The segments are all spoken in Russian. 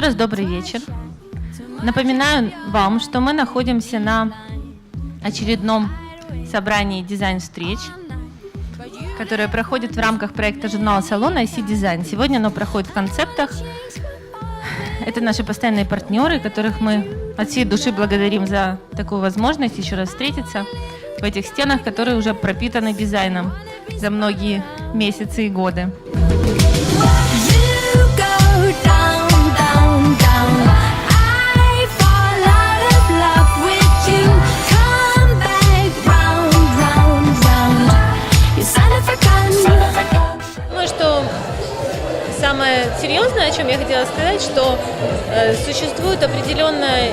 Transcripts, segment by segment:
раз добрый вечер. Напоминаю вам, что мы находимся на очередном собрании дизайн-встреч, которое проходит в рамках проекта журнала салона IC Дизайн. Сегодня оно проходит в концептах. Это наши постоянные партнеры, которых мы от всей души благодарим за такую возможность еще раз встретиться в этих стенах, которые уже пропитаны дизайном за многие месяцы и годы. Думаю, что самое серьезное, о чем я хотела сказать, что э, существует определенная,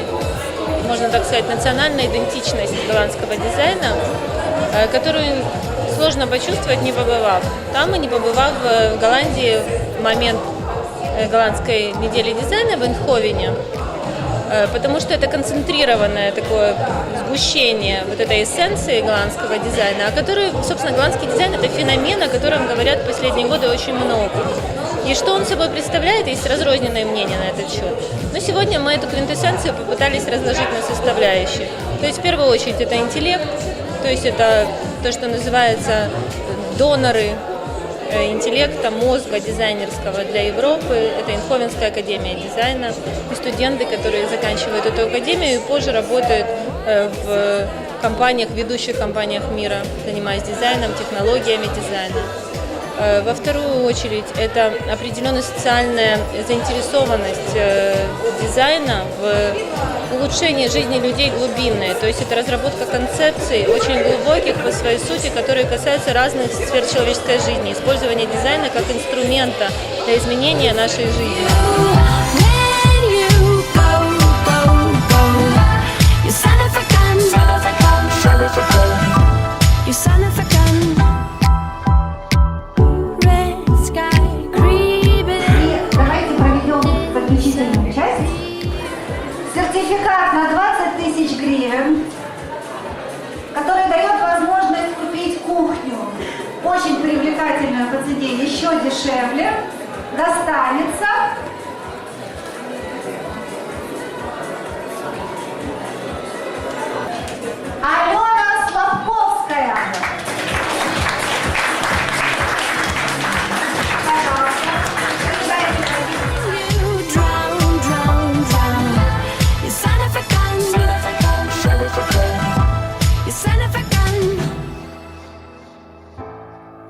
можно так сказать, национальная идентичность голландского дизайна, э, которую сложно почувствовать, не побывав там и не побывав э, в Голландии в момент э, голландской недели дизайна в Эндховене. Э, потому что это концентрированное такое сгущение вот этой эссенции голландского дизайна, о которой, собственно, голландский дизайн – это феномен, о котором говорят последние годы очень много. И что он собой представляет, есть разрозненные мнения на этот счет. Но сегодня мы эту квинтэссенцию попытались разложить на составляющие. То есть, в первую очередь, это интеллект, то есть это то, что называется доноры интеллекта, мозга дизайнерского для Европы. Это Инховенская академия дизайна. И студенты, которые заканчивают эту академию и позже работают э, в компаниях, ведущих компаниях мира, занимаясь дизайном, технологиями дизайна. Э, Во вторую очередь, это определенная социальная заинтересованность э, дизайна в улучшении жизни людей глубинной. То есть это разработка концепций очень глубоких по своей сути, которые касаются разных сфер человеческой жизни. Использование дизайна как инструмента для изменения нашей жизни. Сертификат на 20 тысяч гривен, который дает возможность купить кухню, очень привлекательную по цене, еще дешевле,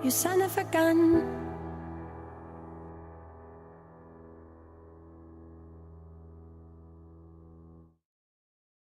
you son of a gun.